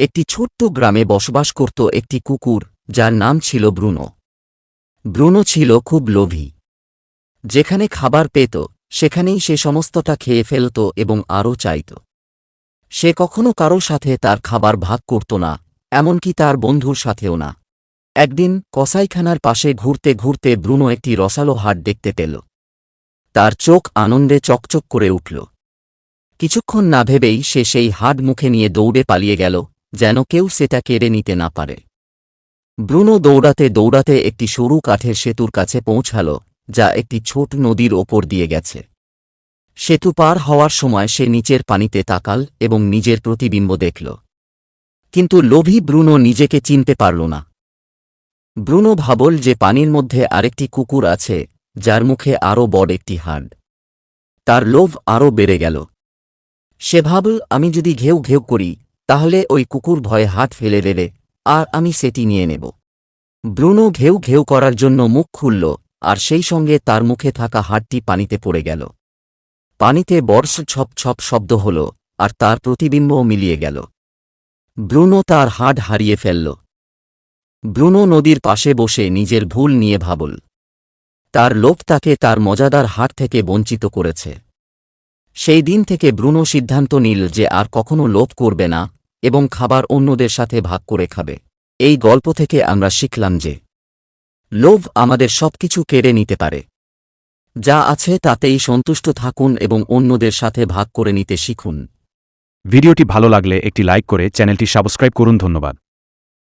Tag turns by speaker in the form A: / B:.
A: একটি ছোট্ট গ্রামে বসবাস করত একটি কুকুর, যার নাম ছিল ব্রুনো। ব্রুনো ছিল খুব লোভী। যেখানে খাবার পেত, সেখানেই সে সমস্তটা খেয়ে ফেলত এবং আরও চাইত। সে কখনো কারও সাথে তার খাবার ভাগ করত না, এমনকি তার বন্ধুর সাথেও না। একদিন কসাইখানার পাশে ঘুরতে ঘুরতে ব্রুনো একটি রসালো হাট দেখতে পেল। তার চোখ আনন্দে চকচক করে উঠল। কিছুক্ষণ না ভেবেই সে সেই হাট মুখে নিয়ে দৌড়ে পালিয়ে গেল। যেন কেউ সেটা কেড়ে নিতে না পারে। ব্রুনো দৌড়াতে দৌড়াতে একটি সরু কাঠের সেতুর কাছে পৌঁছাল, যা একটি ছোট নদীর ওপর দিয়ে গেছে। সেতু পার হওয়ার সময় সে নিচের পানিতে তাকাল এবং নিজের প্রতিবিম্ব দেখল। কিন্তু লোভী ব্রুনো নিজেকে চিনতে পারল না। ব্রুনো ভাবল যে পানির মধ্যে আরেকটি কুকুর আছে, যার মুখে আরও বড় একটি হাড়। তার লোভ আরও বেড়ে গেল। সে ভাবল, আমি যদি ঘেউ ঘেউ করি তাহলে ওই কুকুর ভয়ে হাত ফেলে দেবে, আর আমি সেটি নিয়ে নেব। ব্রুনো ঘেউ ঘেউ করার জন্য মুখ খুলল, আর সেই সঙ্গে তার মুখে থাকা হাড়টি পানিতে পড়ে গেল। পানিতে বর্ষ ছপ ছপ শব্দ হল, আর তার প্রতিবিম্বও মিলিয়ে গেল। ব্রুনো তার হাট হারিয়ে ফেলল। ব্রুনো নদীর পাশে বসে নিজের ভুল নিয়ে ভাবল। তার লোভ তাকে তার মজাদার হাট থেকে বঞ্চিত করেছে। সেই দিন থেকে ব্রুনো সিদ্ধান্ত নিল যে আর কখনো লোভ করবে না এবং খাবার অন্যদের সাথে ভাগ করে খাবে। এই গল্প থেকে আমরা শিখলাম যে লোভ আমাদের সব কিছু কেড়ে নিতে পারে। যা আছে তাতেই সন্তুষ্ট থাকুন এবং অন্যদের সাথে ভাগ করে নিতে শিখুন।
B: ভিডিওটি ভালো লাগলে একটি লাইক করে চ্যানেলটি সাবস্ক্রাইব করুন, ধন্যবাদ।